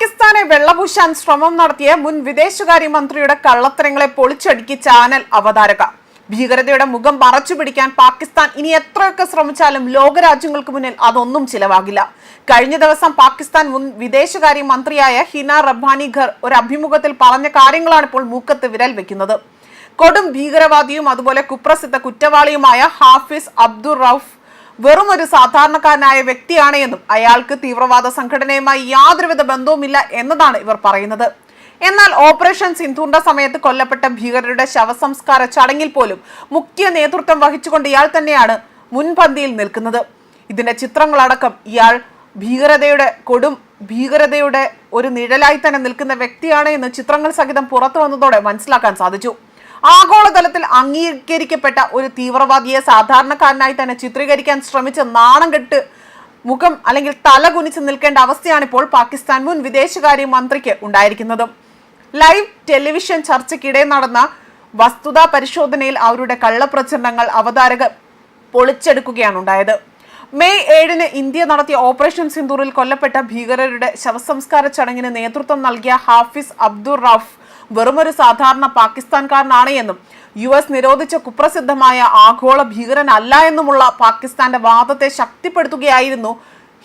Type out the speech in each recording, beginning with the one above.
പാകിസ്ഥാനെ വെള്ളപൂശാൻ ശ്രമം നടത്തിയ മുൻ വിദേശകാര്യമന്ത്രിയുടെ കള്ളത്തരങ്ങളെ പൊളിച്ചടുക്കി ചാനൽ അവതാരക. ഭീകരതയുടെ മുഖം മറച്ചു പിടിക്കാൻ പാകിസ്ഥാൻ ഇനി എത്രയൊക്കെ ശ്രമിച്ചാലും ലോകരാജ്യങ്ങൾക്ക് മുന്നിൽ അതൊന്നും ചിലവാകില്ല. കഴിഞ്ഞ ദിവസം പാകിസ്ഥാൻ മുൻ വിദേശകാര്യ മന്ത്രിയായ ഹിന റബ്ബാനി ഖർ ഒരു അഭിമുഖത്തിൽ പറഞ്ഞ കാര്യങ്ങളാണ് ഇപ്പോൾ മൂക്കത്ത് വിരൽ വെക്കുന്നത്. കൊടും ഭീകരവാദിയും അതുപോലെ കുപ്രസിദ്ധ കുറ്റവാളിയുമായ ഹാഫിസ് അബ്ദുൾ റൌഫ് വെറും ഒരു സാധാരണക്കാരനായ വ്യക്തിയാണ് എന്നും അയാൾക്ക് തീവ്രവാദ സംഘടനയുമായി യാതൊരുവിധ ബന്ധവുമില്ല എന്നതാണ് ഇവർ പറയുന്നത്. എന്നാൽ ഓപ്പറേഷൻ സിന്ധുവിന്റെ സമയത്ത് കൊല്ലപ്പെട്ട ഭീകരരുടെ ശവസംസ്കാര ചടങ്ങിൽ പോലും മുഖ്യ നേതൃത്വം വഹിച്ചുകൊണ്ട് ഇയാൾ തന്നെയാണ് മുൻപന്തിയിൽ നിൽക്കുന്നത്. ഇതിന്റെ ചിത്രങ്ങളടക്കം ഇയാൾ ഭീകരതയുടെ കൊടും ഭീകരതയുടെ ഒരു നിഴലായി തന്നെ നിൽക്കുന്ന വ്യക്തിയാണ് എന്ന് ചിത്രങ്ങൾ സഹിതം പുറത്തു വന്നതോടെ മനസ്സിലാക്കാൻ സാധിച്ചു. ആഗോളതലത്തിൽ അംഗീകരിക്കപ്പെട്ട ഒരു തീവ്രവാദിയെ സാധാരണക്കാരനായി തന്നെ ചിത്രീകരിക്കാൻ ശ്രമിച്ച നാണം കെട്ട് മുഖം അല്ലെങ്കിൽ തല കുനിച്ച് നിൽക്കേണ്ട അവസ്ഥയാണ് ഇപ്പോൾ പാകിസ്ഥാൻ മുൻ വിദേശകാര്യ മന്ത്രിക്ക് ഉണ്ടായിരിക്കുന്നത്. ലൈവ് ടെലിവിഷൻ ചർച്ചയ്ക്കിടെ നടന്ന വസ്തുതാ പരിശോധനയിൽ അവരുടെ കള്ളപ്രചരണങ്ങൾ അവതാരക പൊളിച്ചെടുക്കുകയാണ് ഉണ്ടായത്. മെയ് ഏഴിന് ഇന്ത്യ നടത്തിയ ഓപ്പറേഷൻ സിന്ദൂറിൽ കൊല്ലപ്പെട്ട ഭീകരരുടെ ശവസംസ്കാര ചടങ്ങിന് നേതൃത്വം നൽകിയ ഹാഫിസ് അബ്ദുൾ റഫ് വെറുമൊരു സാധാരണ പാകിസ്ഥാൻകാരനാണ് എന്നും യു എസ് നിരോധിച്ച കുപ്രസിദ്ധമായ ആഗോള ഭീകരനല്ല എന്നുമുള്ള പാകിസ്ഥാന്റെ വാദത്തെ ശക്തിപ്പെടുത്തുകയായിരുന്നു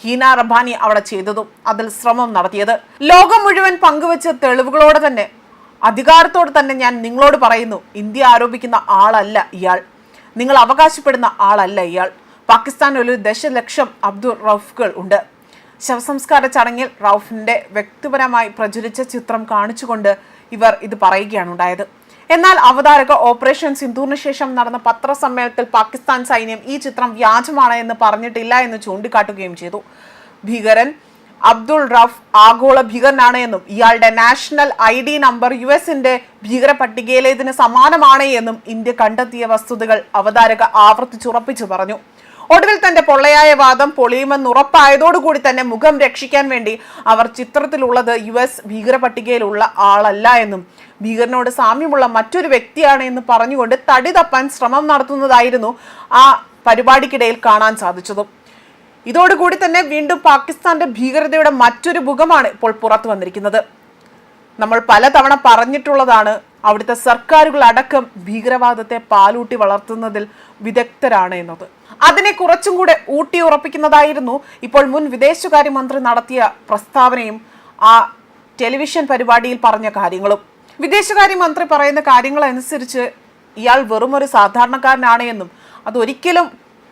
ഹീന റബാനി അവിടെ ചെയ്തതും അതിൽ ശ്രമം നടത്തിയത്. ലോകം മുഴുവൻ പങ്കുവച്ച തെളിവുകളോടെ തന്നെ അധികാരത്തോടെ തന്നെ ഞാൻ നിങ്ങളോട് പറയുന്നു ഇന്ത്യ ആരോപിക്കുന്ന ആളല്ല ഇയാൾ. നിങ്ങൾ അവകാശപ്പെടുന്ന ആളല്ല ഇയാൾ. പാകിസ്ഥാനിൽ ഒരു ദശലക്ഷം അബ്ദുൾ റൌഫുകൾ ഉണ്ട്. ശവസംസ്കാര ചടങ്ങിൽ റൌഫിന്റെ വ്യക്തിപരമായി പ്രചരിച്ച ചിത്രം കാണിച്ചുകൊണ്ട് ഇവർ ഇത് പറയുകയാണ് ഉണ്ടായത്. എന്നാൽ അവതാരക ഓപ്പറേഷൻ സിന്ധൂറിന് ശേഷം നടന്ന പത്രസമ്മേളനത്തിൽ പാകിസ്ഥാൻ സൈന്യം ഈ ചിത്രം വ്യാജമാണ് എന്ന് പറഞ്ഞിട്ടില്ല എന്ന് ചൂണ്ടിക്കാട്ടുകയും ചെയ്തു. ഭീകരൻ അബ്ദുൾ റഫ് ആഗോള ഭീകരനാണ് എന്നും ഇയാളുടെ national I D number U എസിന്റെ ഭീകര പട്ടികയിലേതിന് സമാനമാണ് എന്നും ഇന്ത്യ കണ്ടെത്തിയ വസ്തുതകൾ അവതാരക ആവർത്തിച്ചുറപ്പിച്ചു പറഞ്ഞു. ഒടുവിൽ തന്റെ പൊള്ളയായ വാദം പൊളിയുമെന്ന് ഉറപ്പായതോടുകൂടി തന്നെ മുഖം രക്ഷിക്കാൻ വേണ്ടി അവർ ചിത്രത്തിലുള്ളത് യു എസ് ഭീകര പട്ടികയിലുള്ള ആളല്ല എന്നും ഭീകരനോട് സാമ്യമുള്ള മറ്റൊരു വ്യക്തിയാണ് എന്ന് പറഞ്ഞുകൊണ്ട് തടി തപ്പാൻ ശ്രമം നടത്തുന്നതായിരുന്നു ആ പരിപാടിക്കിടയിൽ കാണാൻ സാധിച്ചതും. ഇതോടുകൂടി തന്നെ വീണ്ടും പാകിസ്ഥാന്റെ ഭീകരതയുടെ മറ്റൊരു മുഖമാണ് ഇപ്പോൾ പുറത്തു വന്നിരിക്കുന്നത്. നമ്മൾ പലതവണ പറഞ്ഞിട്ടുള്ളതാണ് അവിടുത്തെ സർക്കാരുകൾ അടക്കം ഭീകരവാദത്തെ പാലൂട്ടി വളർത്തുന്നതിൽ വിദഗ്ധരാണ് എന്നത്. അതിനെ കുറച്ചും കൂടെ ഊട്ടി ഉറപ്പിക്കുന്നതായിരുന്നു ഇപ്പോൾ മുൻ വിദേശകാര്യമന്ത്രി നടത്തിയ പ്രസ്താവനയും ആ ടെലിവിഷൻ പരിപാടിയിൽ പറഞ്ഞ കാര്യങ്ങളും. വിദേശകാര്യമന്ത്രി പറയുന്ന കാര്യങ്ങൾ അനുസരിച്ച് ഇയാൾ വെറും ഒരു സാധാരണക്കാരനാണ് എന്നും അതൊരിക്കലും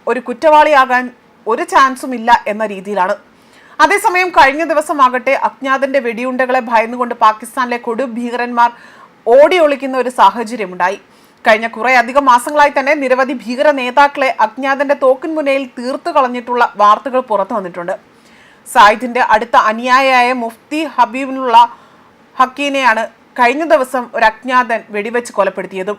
ഒരു കുറ്റവാളിയാകാൻ ഒരു ചാൻസും ഇല്ല എന്ന രീതിയിലാണ്. അതേസമയം കഴിഞ്ഞ ദിവസമാകട്ടെ അജ്ഞാതന്റെ വെടിയുണ്ടകളെ ഭയന്നുകൊണ്ട് പാകിസ്ഥാനിലെ കൊടു ഭീകരന്മാർ ഓടി ഒളിക്കുന്ന ഒരു സാഹചര്യമുണ്ടായി. കഴിഞ്ഞ കുറേ അധികം മാസങ്ങളായി തന്നെ നിരവധി ഭീകര നേതാക്കളെ അജ്ഞാതന്റെ തോക്കിൻ മുനയിൽ തീർത്തു കളഞ്ഞിട്ടുള്ള വാർത്തകൾ പുറത്തു വന്നിട്ടുണ്ട്. സായിദിന്റെ അടുത്ത അനുയായിയായ മുഫ്തി ഹബീബിനുള്ള ഹക്കീനെയാണ് കഴിഞ്ഞ ദിവസം ഒരു അജ്ഞാതൻ വെടിവെച്ച് കൊലപ്പെടുത്തിയതും.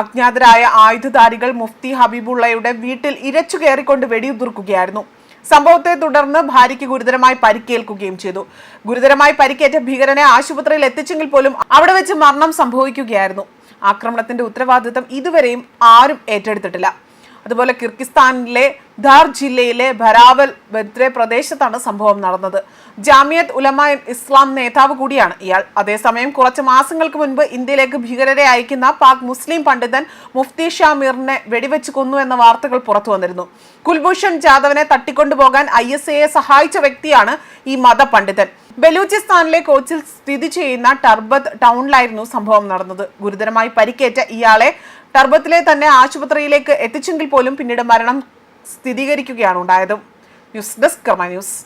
അജ്ഞാതരായ ആയുധധാരികൾ മുഫ്തി ഹബീബുള്ളയുടെ വീട്ടിൽ ഇരച്ചു കയറിക്കൊണ്ട് വെടിയുതിർക്കുകയായിരുന്നു. സംഭവത്തെ തുടർന്ന് ഭാര്യയ്ക്ക് ഗുരുതരമായി പരിക്കേൽക്കുകയും ചെയ്തു. ഗുരുതരമായി പരിക്കേറ്റ ഭീകരനെ ആശുപത്രിയിൽ എത്തിച്ചെങ്കിൽ പോലും അവിടെ വെച്ച് മരണം സംഭവിക്കുകയായിരുന്നു. ആക്രമണത്തിന്റെ ഉത്തരവാദിത്തം ഇതുവരെയും ആരും ഏറ്റെടുത്തിട്ടില്ല. അതുപോലെ കിർഗിസ്ഥാനിലെ ധാർ ജില്ലയിലെ ഭരാവൽ ബദ്രെ പ്രദേശത്താണ് സംഭവം നടന്നത്. ജാമിയത്ത് ഉലമ ഇസ്ലാം നേതാവ് കൂടിയാണ് ഇയാൾ. അതേസമയം കുറച്ച് മാസങ്ങൾക്ക് മുൻപ് ഇന്ത്യയിലേക്ക് ഭീകരരെ അയക്കുന്ന പാക് മുസ്ലിം പണ്ഡിതൻ മുഫ്തി ഷാമീറിനെ വെടിവെച്ച് കൊന്നു എന്ന വാർത്തകൾ പുറത്തു വന്നിരുന്നു. കുൽഭൂഷൺ ജാദവിനെ തട്ടിക്കൊണ്ടുപോകാൻ ഐ എസ് എയെ സഹായിച്ച വ്യക്തിയാണ് ഈ മതപണ്ഡിതൻ. ബലൂചിസ്ഥാനിലെ കോച്ചിൽ സ്ഥിതി ചെയ്യുന്ന ടർബത്ത് ടൗണിലായിരുന്നു സംഭവം നടന്നത്. ഗുരുതരമായി പരിക്കേറ്റ ഇയാളെ ടർബത്തിലെ തന്നെ ആശുപത്രിയിലേക്ക് എത്തിച്ചെങ്കിൽ പോലും പിന്നീട് മരണം സ്ഥിരീകരിക്കുകയാണ് ഉണ്ടായത്. News desk Karma news.